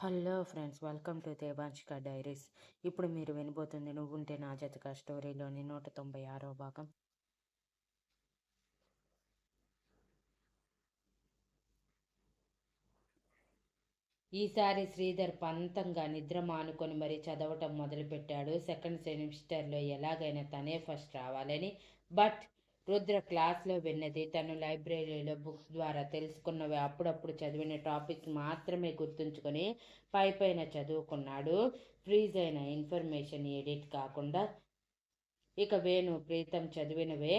Hello friends welcome to Devanshika diaries. ఇప్పుడు మీరు వినబోతుంది నువ్వుంటే నా జతక స్టోరీలోని నూట తొంభై ఆరో భాగం. ఈసారి శ్రీధర్ పంతంగా నిద్ర మానుకొని మరీ చదవటం మొదలుపెట్టాడు. సెకండ్ సెమిస్టర్లో ఎలాగైనా తనే ఫస్ట్ రావాలని. బట్ రుద్ర క్లాస్లో విన్నది. తను లైబ్రరీలో బుక్స్ ద్వారా తెలుసుకున్నవి అప్పుడప్పుడు చదివిన టాపిక్స్ మాత్రమే గుర్తుంచుకొని పై పైన చదువుకున్నాడు. ఫ్రీజ్ అయిన ఇన్ఫర్మేషన్ ఎడిట్ కాకుండా ఇక వేణు ప్రీతం చదివినవే.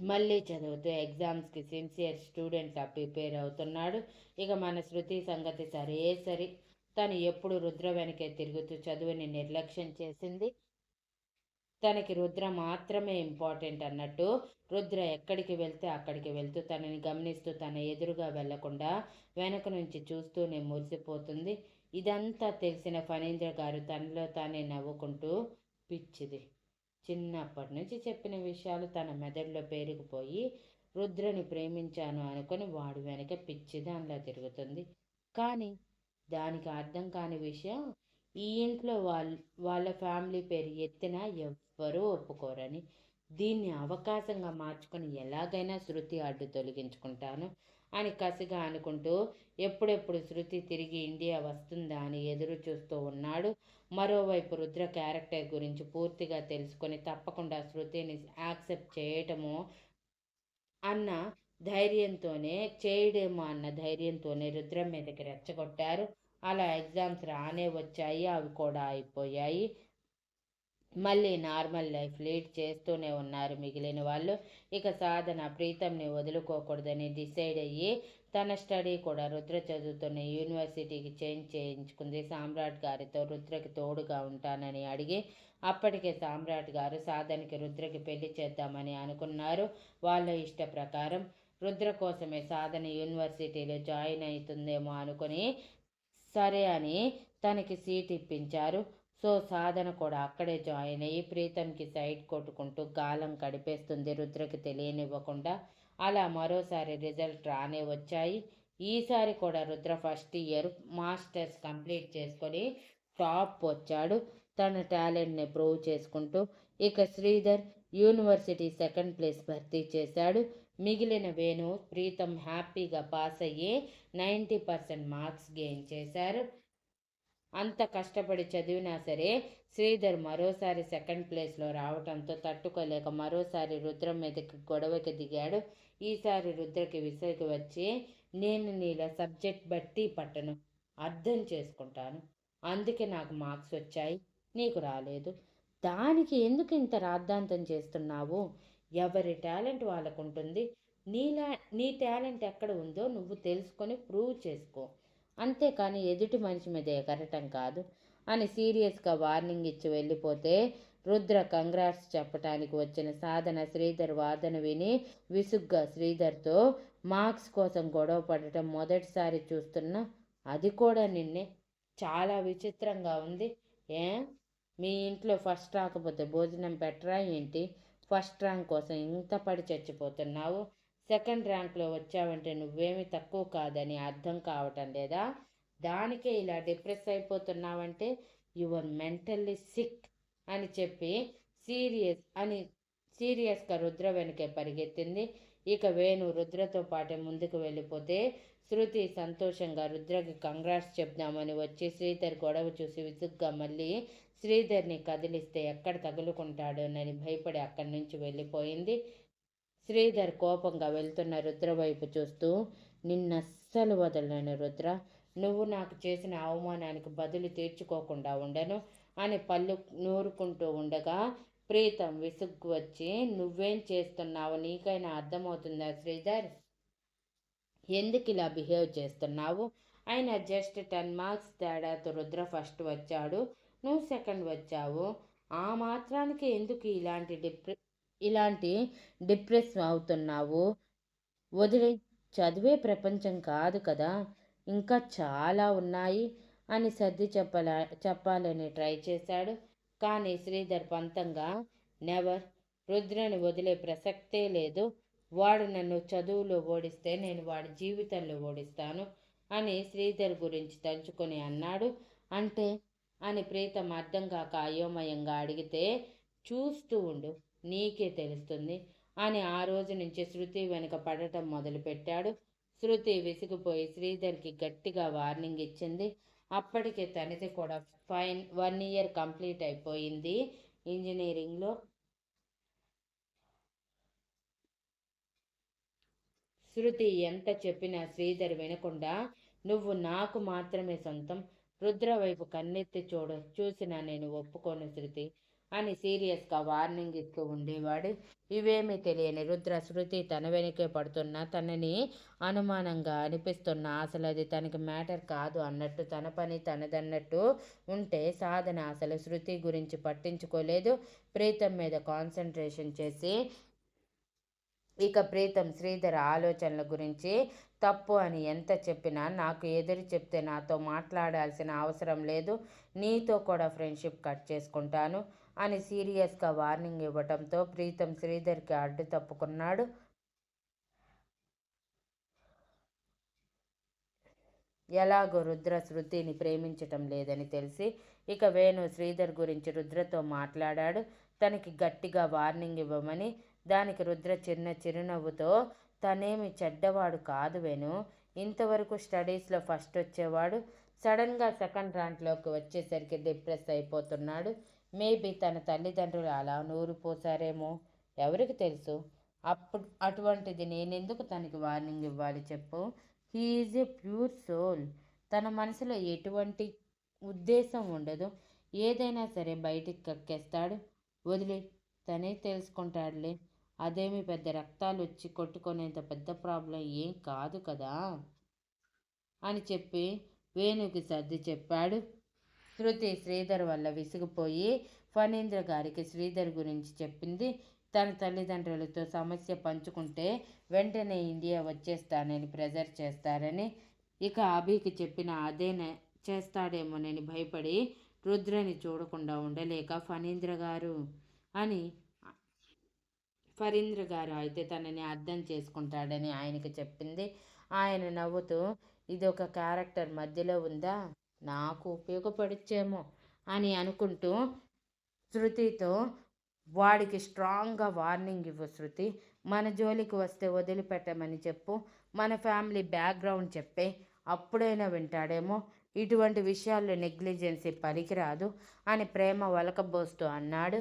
మళ్ళీ చదువుతూ ఎగ్జామ్స్కి సిన్సియర్ స్టూడెంట్లా ప్రిపేర్ అవుతున్నాడు. ఇక మన శృతి సంగతి సరే సరి. తను ఎప్పుడు రుద్ర వెనకే తిరుగుతూ చదువుని నిర్లక్ష్యం చేసింది. తనకి రుద్ర మాత్రమే ఇంపార్టెంట్ అన్నట్టు రుద్ర ఎక్కడికి వెళ్తే అక్కడికి వెళ్తూ తనని గమనిస్తూ తన ఎదురుగా వెళ్ళకుండా వెనక నుంచి చూస్తూనే మురిసిపోతుంది. ఇదంతా తెలిసిన ఫణీంద్ర గారు తనలో తానే నవ్వుకుంటూ పిచ్చిది. చిన్నప్పటి నుంచి చెప్పిన విషయాలు తన మెదడులో పేరుకుపోయి రుద్రని ప్రేమించాను అనుకుని వాడు వెనక పిచ్చిదానిలా తిరుగుతుంది. కానీ దానికి అర్థం కాని విషయం ఈ ఇంట్లో వాళ్ళ వాళ్ళ ఫ్యామిలీ పేరు ఎత్తినా ఎవ్వరూ ఒప్పుకోరని దీన్ని అవకాశంగా మార్చుకొని ఎలాగైనా శృతి అడ్డు తొలగించుకుంటాను అని కసిగా అనుకుంటూ ఎప్పుడెప్పుడు శృతి తిరిగి ఇండియా వస్తుందా అని ఎదురు చూస్తూ ఉన్నాడు. మరోవైపు రుద్ర క్యారెక్టర్ గురించి పూర్తిగా తెలుసుకొని తప్పకుండా శృతిని యాక్సెప్ట్ చేయటము అన్న ధైర్యంతోనే చేయడేమో అన్న ధైర్యంతోనే రుద్రం మీదకి రెచ్చగొట్టారు. అలా ఎగ్జామ్స్ రానే వచ్చాయి అవి కూడా అయిపోయాయి. మళ్ళీ నార్మల్ లైఫ్ లీడ్ చేస్తూనే ఉన్నారు మిగిలిన వాళ్ళు. ఇక సాధన ప్రీతంని వదులుకోకూడదని డిసైడ్ అయ్యి తన స్టడీ కూడా రుద్ర చదువుతున్న యూనివర్సిటీకి చేంజ్ చేయించుకుంది. సామ్రాట్ గారితో రుద్రకి తోడుగా ఉంటానని అడిగి అప్పటికే సామ్రాట్ గారు సాధనకి రుద్రకి పెళ్ళి చేద్దామని అనుకున్నారు. వాళ్ళ ఇష్ట ప్రకారం రుద్ర కోసమే సాధన యూనివర్సిటీలో జాయిన్ అవుతుందేమో అనుకుని సరే అని తనకి సీట్ ఇప్పించారు. సో సాధన కూడా అక్కడే జాయిన్ అయ్యి ప్రీతంకి సైడ్ కొట్టుకుంటూ గాలం గడిపేస్తుంది. రుద్రకి తెలియనివ్వకుండా అలా మరోసారి రిజల్ట్ రానే వచ్చాయి. ఈసారి కూడా Rudra first year masters complete చేసుకొని టాప్ వచ్చాడు. తన టాలెంట్ని ప్రూవ్ చేసుకుంటూ ఇక శ్రీధర్ యూనివర్సిటీ సెకండ్ ప్లేస్ భర్తీ చేశాడు. మిగిలిన వేణు ప్రీతం హ్యాపీగా పాస్ అయ్యి నైంటీ పర్సెంట్ మార్క్స్ గెయిన్ చేశారు. అంత కష్టపడి చదివినా సరే శ్రీధర్ మరోసారి సెకండ్ ప్లేస్లో రావడంతో తట్టుకోలేక మరోసారి రుద్రం మీదకి గొడవకి దిగాడు. ఈసారి రుద్రకి విసిరికి వచ్చి నేను నీలా సబ్జెక్ట్ బట్టి పట్టను అర్థం చేసుకుంటాను. అందుకే నాకు మార్క్స్ వచ్చాయి నీకు రాలేదు. దానికి ఎందుకు ఇంత రాద్ధాంతం చేస్తున్నావు? ఎవరి టాలెంట్ వాళ్ళకు ఉంటుంది నీలా నీ టాలెంట్ ఎక్కడ ఉందో నువ్వు తెలుసుకొని ప్రూవ్ చేసుకో. అంతేకాని ఎదుటి మనిషి మీద ఎగరటం కాదు. అని సీరియస్గా వార్నింగ్ ఇచ్చి వెళ్ళిపోతే రుద్ర కంగ్రాట్స్ చెప్పటానికి వచ్చిన సాధన శ్రీధర్ వాదన విని విసుగ్గా శ్రీధర్తో మార్క్స్ కోసం గొడవ పడటం మొదటిసారి చూస్తున్నా అది కూడా నిన్నే. చాలా విచిత్రంగా ఉంది. ఏ? మీ ఇంట్లో ఫస్ట్ రాకపోతే భోజనం పెట్టరా ఏంటి? ఫస్ట్ ర్యాంక్ కోసం ఇంత పడి చచ్చిపోతున్నావు. సెకండ్ ర్యాంక్లో వచ్చావంటే నువ్వేమి తక్కువ కాదని అర్థం కావటం లేదా? దానికే ఇలా డిప్రెస్ అయిపోతున్నావంటే యువర్ మెంటల్లీ సిక్ అని చెప్పి సీరియస్ అని సీరియస్గా రుద్ర వెనకే పరిగెత్తింది. ఇక వేణు రుద్రతో పాటే ముందుకు వెళ్ళిపోతే శృతి సంతోషంగా రుద్రకి కంగ్రాట్స్ చెప్దామని వచ్చి శ్రీధర్ గొడవ చూసి విసుగ్గా మళ్ళీ శ్రీధర్ని కదిలిస్తే ఎక్కడ తగులుకుంటాడోనని భయపడి అక్కడి నుంచి వెళ్ళిపోయింది. శ్రీధర్ కోపంగా వెళ్తున్న రుద్ర వైపు చూస్తూ నిన్నస్సలు వదలను రుద్ర. నువ్వు నాకు చేసిన అవమానానికి బదులు తీర్చుకోకుండా ఉండను అని పళ్ళు నూరుకుంటూ ఉండగా ప్రీతం విసుగ్గు వచ్చి నువ్వేం చేస్తున్నావు? నీకైనా అర్థమవుతుందా శ్రీధర్? ఎందుకు ఇలా బిహేవ్ చేస్తున్నావు? ఆయన జస్ట్ టెన్ మార్క్స్ తేడాతో రుద్ర ఫస్ట్ వచ్చాడు. నువ్వు సెకండ్ వచ్చావు. ఆ మాత్రానికి ఎందుకు ఇలాంటి డిప్రె ఇలాంటి డిప్రెస్ అవుతున్నావు. వదిలే చదివే ప్రపంచం కాదు కదా. ఇంకా చాలా ఉన్నాయి అని సర్ది చెప్పాల చెప్పాలని ట్రై చేశాడు. కానీ శ్రీధర్ పంతంగా నెవర్ రుద్రని వదిలే ప్రసక్తే లేదు. వాడు నన్ను చదువులో ఓడిస్తే నేను వాడి జీవితంలో ఓడిస్తాను అని శ్రీధర్ గురించి తలుచుకొని అన్నాడు. అంటే? అని ప్రీతం అర్థం కాక అయోమయంగా అడిగితే చూస్తూ ఉండు. నీకే తెలుస్తుంది. అని ఆ రోజు నుంచి శృతి వెనుక పడటం మొదలుపెట్టాడు. శృతి విసిగిపోయి శ్రీధర్కి గట్టిగా వార్నింగ్ ఇచ్చింది. అప్పటికే తనది కూడా ఫైన్ వన్ ఇయర్ కంప్లీట్ అయిపోయింది ఇంజనీరింగ్లో. శృతి ఎంత చెప్పినా శ్రీధర్ వినకుండా నువ్వు నాకు మాత్రమే సొంతం. రుద్ర వైపు కన్నెత్తి చూడ. చూసినా నేను ఒప్పుకోను శృతి. అని సీరియస్గా వార్నింగ్ ఇస్తూ ఉండేవాడు. ఇవేమీ తెలియని రుద్ర శృతి తన వెనుకే పడుతున్న తనని అనుమానంగా అనిపిస్తున్న అసలు అది తనకి మ్యాటర్ కాదు అన్నట్టు తన పని తనదన్నట్టు ఉంటే సాధన అసలు శృతి గురించి పట్టించుకోలేదు. ప్రీతం మీద కాన్సన్ట్రేషన్ చేసి ఇక ప్రీతం శ్రీధర్ ఆలోచనల గురించి తప్పు అని ఎంత చెప్పినా నాకు ఎదురు చెప్తే నాతో మాట్లాడాల్సిన అవసరం లేదు. నీతో కూడా ఫ్రెండ్షిప్ కట్ చేసుకుంటాను. అని సీరియస్గా వార్నింగ్ ఇవ్వటంతో ప్రీతం శ్రీధర్కి అడ్డు తప్పుకున్నాడు. ఎలాగో రుద్ర శృతిని ప్రేమించటం లేదని తెలిసి ఇక వేణు శ్రీధర్ గురించి రుద్రతో మాట్లాడాడు. తనకి గట్టిగా వార్నింగ్ ఇవ్వమని దానికి రుద్ర చిన్న చిరునవ్వుతో తనేమి చెడ్డవాడు కాదు వేణు. ఇంతవరకు స్టడీస్లో ఫస్ట్ వచ్చేవాడు. సడన్గా సెకండ్ ర్యాంక్లోకి వచ్చేసరికి డిప్రెస్ అయిపోతున్నాడు. మేబీ తన తల్లిదండ్రులు అలా నూరు పోసారేమో ఎవరికి తెలుసు? అప్పుడు అటువంటిది నేనెందుకు తనకి వార్నింగ్ ఇవ్వాలి చెప్పు? హీఈజ్ ఏ ప్యూర్ సోల్ తన మనసులో ఎటువంటి ఉద్దేశం ఉండదు. ఏదైనా సరే బయటికి కక్కేస్తాడు. వదిలే తనే తెలుసుకుంటాడులే. అదేమి పెద్ద రక్తాలు వచ్చి కొట్టుకునేంత పెద్ద ప్రాబ్లం ఏం కాదు కదా? అని చెప్పి వేణుకి సర్ది చెప్పాడు. శృతి శ్రీధర్ వల్ల విసిగిపోయి ఫణీంద్ర గారికి శ్రీధర్ గురించి చెప్పింది. తన తల్లిదండ్రులతో సమస్య పంచుకుంటే వెంటనే ఇండియా వచ్చేస్తానని ప్రెజర్ చేస్తారని ఇక అభికి చెప్పిన అదేనే చేస్తాడేమోనని భయపడి రుద్రని చూడకుండా ఉండలేక ఫణీంద్ర గారు అని ఫరీంద్ర గారు అయితే తనని అర్థం చేసుకుంటాడని ఆయనకి చెప్పింది. ఆయన నవ్వుతూ ఇది ఒక క్యారెక్టర్ మధ్యలో ఉందా? నాకు ఉపయోగపడచ్చేమో అని అనుకుంటూ శృతితో వాడికి స్ట్రాంగ్గా వార్నింగ్ ఇవ్వు శృతి మన జోలికి వస్తే వదిలిపెట్టమని చెప్పు మన ఫ్యామిలీ బ్యాక్గ్రౌండ్ చెప్పే అప్పుడైనా వింటాడేమో ఇటువంటి విషయాల్లో నెగ్లిజెన్సీ పనికిరాదు అని ప్రేమ వలకబోస్తూ అన్నాడు.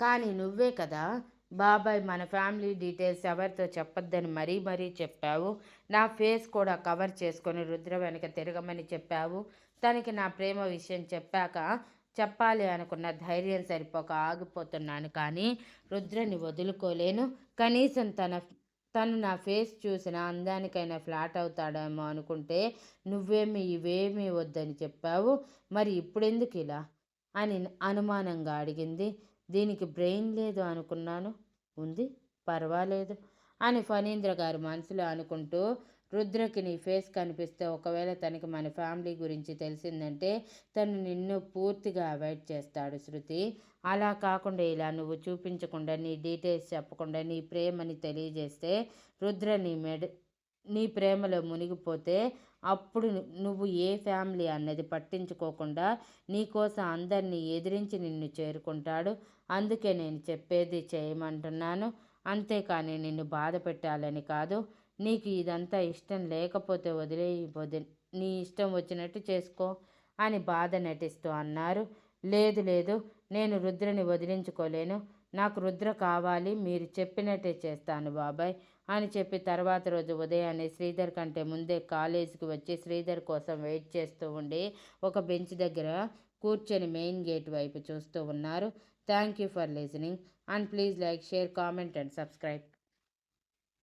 కానీ నువ్వే కదా బాబాయ్ మన ఫ్యామిలీ డీటెయిల్స్ ఎవరితో చెప్పొద్దని మరీ మరీ చెప్పావు. నా ఫేస్ కూడా కవర్ చేసుకొని రుద్ర వెనక తిరగమని చెప్పావు. తనకి నా ప్రేమ విషయం చెప్పాక చెప్పాలి అనుకున్న ధైర్యం సరిపోక ఆగిపోతున్నాను కానీ రుద్రని వదులుకోలేను. కనీసం తన తను నా ఫేస్ చూసిన అందానికైనా ఫ్లాట్ అవుతాడేమో అనుకుంటే నువ్వేమి ఇవేమీ వద్దని చెప్పావు. మరి ఇప్పుడెందుకు ఇలా అని అనుమానంగా అడిగింది. దీనికి బ్రెయిన్ లేదు అనుకున్నాను. ఉంది పర్వాలేదు అని ఫణీంద్ర గారు మనసులో అనుకుంటూ రుద్రకి నీ ఫేస్ కనిపిస్తే ఒకవేళ తనకి మన ఫ్యామిలీ గురించి తెలిసిందంటే తను నిన్ను పూర్తిగా అవాయిడ్ చేస్తాడు శృతి. అలా కాకుండా ఇలా నువ్వు చూపించకుండా నీ డీటెయిల్స్ చెప్పకుండా నీ ప్రేమని తెలియజేస్తే రుద్ర నీ మెడ నీ ప్రేమలో మునిగిపోతే అప్పుడు నువ్వు ఏ ఫ్యామిలీ అన్నది పట్టించుకోకుండా నీకోసం అందరినీ ఎదిరించి నిన్ను చేరుకుంటాడు. అందుకే నేను చెప్పేది చేయమంటున్నాను. అంతేకాని నిన్ను బాధ పెట్టాలని కాదు. నీకు ఇదంతా ఇష్టం లేకపోతే వదిలే వది నీ ఇష్టం వచ్చినట్టు చేసుకో అని బాధ నటిస్తూ అన్నారు. లేదు లేదు నేను రుద్రని వదిలించుకోలేను. నాకు రుద్ర కావాలి మీరు చెప్పినట్టే చేస్తాను బాబాయ్ అని చెప్పి తర్వాత రోజు ఉదయాన్నే శ్రీధర్ కంటే ముందే కాలేజీకి వచ్చి శ్రీధర్ కోసం వెయిట్ చేస్తూ ఉండి ఒక బెంచ్ దగ్గర కూర్చొని మెయిన్ గేట్ వైపు చూస్తూ ఉన్నారు. Thank you for listening and please like share comment and subscribe.